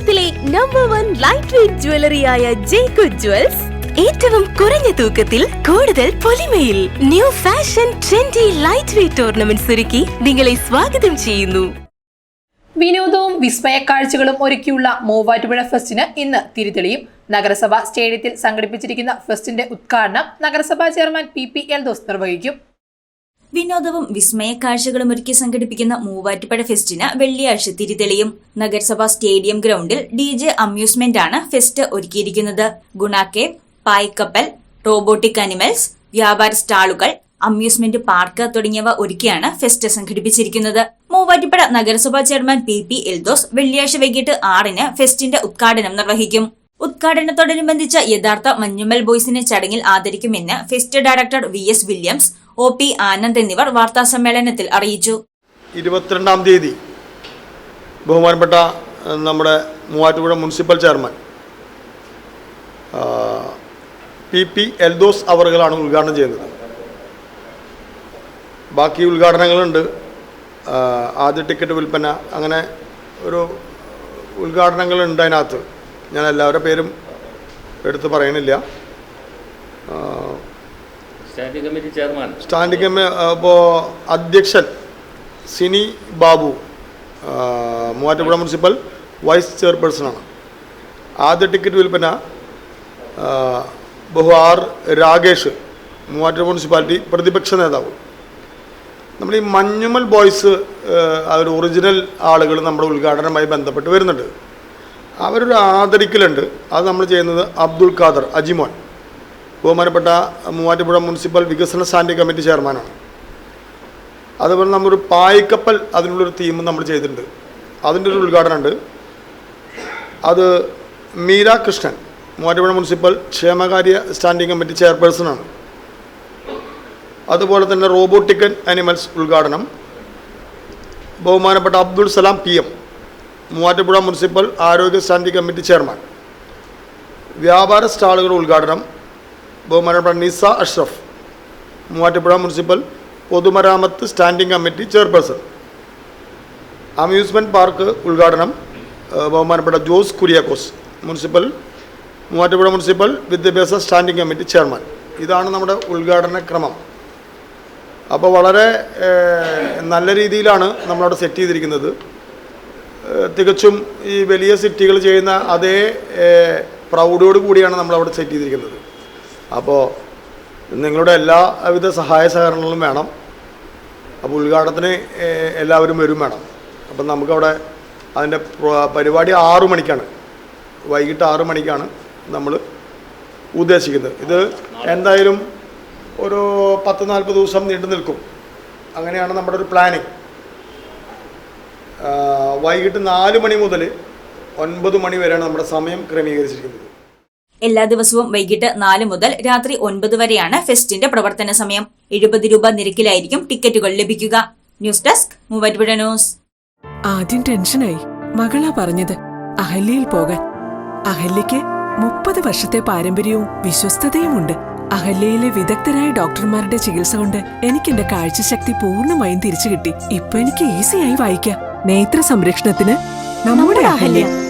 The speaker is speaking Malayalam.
കേരളത്തിലെ നമ്പർ വൺ ലൈറ്റ് വെയിറ്റ് ജ്വല്ലറിയായ ജേക്കു ജ്വൽസ് ഏറ്റവും കുറഞ്ഞ തൂക്കത്തിൽ കൂടുതൽ പൊലിമയിൽ new fashion trendy light weight ornaments ഒരുക്കി നിങ്ങളെ സ്വാഗതം ചെയ്യുന്നു. വിനോദവും വിസ്മയ കാഴ്ചകളും ഒരുക്കിയുള്ള മൂവാറ്റുപുഴ ഫെസ്റ്റിന് ഇന്ന് തിരിതെളിയും. നഗരസഭ സ്റ്റേഡിയത്തിൽ സംഘടിപ്പിച്ചിരിക്കുന്ന ഫെസ്റ്റിന്റെ ഉദ്ഘാടനം നഗരസഭാ chairman P P Eldhose നിർവഹിക്കും. വിനോദവും വിസ്മയ കാഴ്ചകളും ഒരുക്കി സംഘടിപ്പിക്കുന്ന മൂവാറ്റുപുഴ ഫെസ്റ്റിന് വെള്ളിയാഴ്ച തിരിതെളിയും. നഗരസഭാ സ്റ്റേഡിയം ഗ്രൗണ്ടിൽ ഡി ജെ അമ്യൂസ്മെന്റ് ആണ് ഫെസ്റ്റ് ഒരുക്കിയിരിക്കുന്നത്. ഗുണാക്കെ പായ്ക്കപ്പൽ റോബോട്ടിക് അനിമൽസ് വ്യാപാര സ്റ്റാളുകൾ അമ്യൂസ്മെന്റ് പാർക്ക് തുടങ്ങിയവ ഒരുക്കിയാണ് ഫെസ്റ്റ് സംഘടിപ്പിച്ചിരിക്കുന്നത്. മൂവാറ്റുപുഴ നഗരസഭാ ചെയർമാൻ പി പി എൽദോസ് വെള്ളിയാഴ്ച വൈകിട്ട് ആറിന് ഫെസ്റ്റിന്റെ ഉദ്ഘാടനം നിർവഹിക്കും. ഉദ്ഘാടനത്തോടനുബന്ധിച്ച് യഥാർത്ഥ മഞ്ഞുമൽ ബോയ്സിനെ ചടങ്ങിൽ ആദരിക്കുമെന്ന് fest director V S Williams O P Anand എന്നിവർ വാർത്താസമ്മേളനത്തിൽ അറിയിച്ചു. ഇരുപത്തിരണ്ടാം തീയതി ബഹുമാനപ്പെട്ട നമ്മുടെ Muvattupuzha municipal chairman P P Eldhose അവറുകളാണ് ഉദ്ഘാടനം ചെയ്യുന്നത്. ബാക്കി ഉദ്ഘാടനങ്ങളുണ്ട്. ആദ്യ ടിക്കറ്റ് വിൽപ്പന അങ്ങനെ ഒരു ഉദ്ഘാടനങ്ങളുണ്ട് അതിനകത്ത്. ഞാൻ എല്ലാവരുടെ പേരും എടുത്ത് പറയണില്ല. Standing committee chairman. Standing committee അപ്പോൾ അധ്യക്ഷൻ സിനി ബാബു മൂവാറ്റുപുഴ മുനിസിപ്പൽ വൈസ് ചെയർപേഴ്സണാണ് ആദ്യ ടിക്കറ്റ് വിൽപ്പന ബഹു ആർ രാകേഷ് മൂവാറ്റുപുഴ മുനിസിപ്പാലിറ്റി പ്രതിപക്ഷ നേതാവ്. നമ്മൾ ഈ മഞ്ഞുമൽ ബോയ്സ് അവർ ഒറിജിനൽ ആളുകൾ നമ്മുടെ ഉദ്ഘാടനവുമായി ബന്ധപ്പെട്ട് വരുന്നുണ്ട്. അവരൊരു ആദരിക്കലുണ്ട്. അത് നമ്മൾ ചെയ്യുന്നത് അബ്ദുൾ ഖാദർ അജിമോൻ. ബഹുമാനപ്പെട്ട മൂവാറ്റുപുഴ മുനിസിപ്പൽ വികസന സ്റ്റാൻഡിംഗ് കമ്മിറ്റി ചെയർമാനാണ്. അതുപോലെ നമ്മളൊരു പായ്ക്കപ്പൽ അതിനുള്ളൊരു തീം നമ്മൾ ചെയ്തിട്ടുണ്ട്. അതിന്റെ ഒരു ഉദ്ഘാടനമുണ്ട്. അത് മീര കൃഷ്ണൻ മൂവാറ്റുപുഴ മുനിസിപ്പൽ ക്ഷേമകാര്യ സ്റ്റാൻഡിംഗ് കമ്മിറ്റി ചെയർപേഴ്സണാണ്. അതുപോലെ തന്നെ റോബോട്ടിക് അനിമൽസ് ഉദ്ഘാടനം. ബഹുമാനപ്പെട്ട Abdul Salam P M Muvattupuzha municipal ആരോഗ്യ സ്റ്റാൻഡിംഗ് കമ്മിറ്റി ചെയർമാൻ. വ്യാപാര സ്റ്റാളുകളുടെ ഉദ്ഘാടനം. ബഹുമാനപ്പെട്ട നിസ അഷ്റഫ് മൂവാറ്റുപുഴ മുനിസിപ്പൽ പൊതുമരാമത്ത് standing committee chairperson. Amusement park ഉദ്ഘാടനം ബഹുമാനപ്പെട്ട ജോസ് കുര്യാക്കോസ് മുനിസിപ്പൽ മൂവാറ്റുപുഴ മുനിസിപ്പൽ വിദ്യാഭ്യാസ സ്റ്റാൻഡിംഗ് കമ്മിറ്റി ചെയർമാൻ. ഇതാണ് നമ്മുടെ ഉദ്ഘാടന ക്രമം. അപ്പോൾ വളരെ നല്ല രീതിയിലാണ് നമ്മളവിടെ സെറ്റ് ചെയ്തിരിക്കുന്നത്. തികച്ചും ഈ വലിയ സിറ്റികൾ ചെയ്യുന്ന അതേ പ്രൗഡോടു കൂടിയാണ് നമ്മളവിടെ സെറ്റ് ചെയ്തിരിക്കുന്നത്. അപ്പോൾ നിങ്ങളുടെ എല്ലാവിധ സഹായ സഹകരണങ്ങളും വേണം. അപ്പോൾ ഉദ്ഘാടനത്തിന് എല്ലാവരും വരും വേണം. അപ്പം നമുക്കവിടെ അതിന്റെ പ്ര- പരിപാടി ആറു മണിക്കാണ്. വൈകിട്ട് ആറു മണിക്കാണ് നമ്മൾ ഉദ്ദേശിക്കുന്നത്. ഇത് എന്തായാലും ഒരു പത്ത് നാൽപ്പത് ദിവസം നീണ്ടു നിൽക്കും. അങ്ങനെയാണ് നമ്മുടെ ഒരു പ്ലാനിങ്. വൈകിട്ട് നാല് മണി മുതൽ ഒൻപത് മണി വരെയാണ് നമ്മുടെ സമയം ക്രമീകരിച്ചിരിക്കുന്നത്. എല്ലാ ദിവസവും വൈകിട്ട് നാല് മുതൽ രാത്രി ഒൻപത് വരെയാണ് ഫെസ്റ്റിന്റെ പ്രവർത്തന സമയം. എഴുപത് രൂപ നിരക്കിലായിരിക്കും ടിക്കറ്റുകൾ ലഭിക്കുക. News desk Muvattupuzha news. ആദ്യം ടെൻഷനായി. മകളാ പറഞ്ഞത് അഹല്യയിൽ പോകാൻ. അഹല്യയ്ക്ക് മുപ്പത് വർഷത്തെ പാരമ്പര്യവും വിശ്വസ്തതയുമുണ്ട്. അഹല്യയിലെ വിദഗ്ധരായ ഡോക്ടർമാരുടെ ചികിത്സ കൊണ്ട് എനിക്ക് എന്റെ കാഴ്ചശക്തി പൂർണമായും തിരിച്ചു കിട്ടി. ഇപ്പൊ എനിക്ക് ഈസിയായി വായിക്കാം. നേത്ര സംരക്ഷണത്തിന് നമ്മുടെ Ahalya.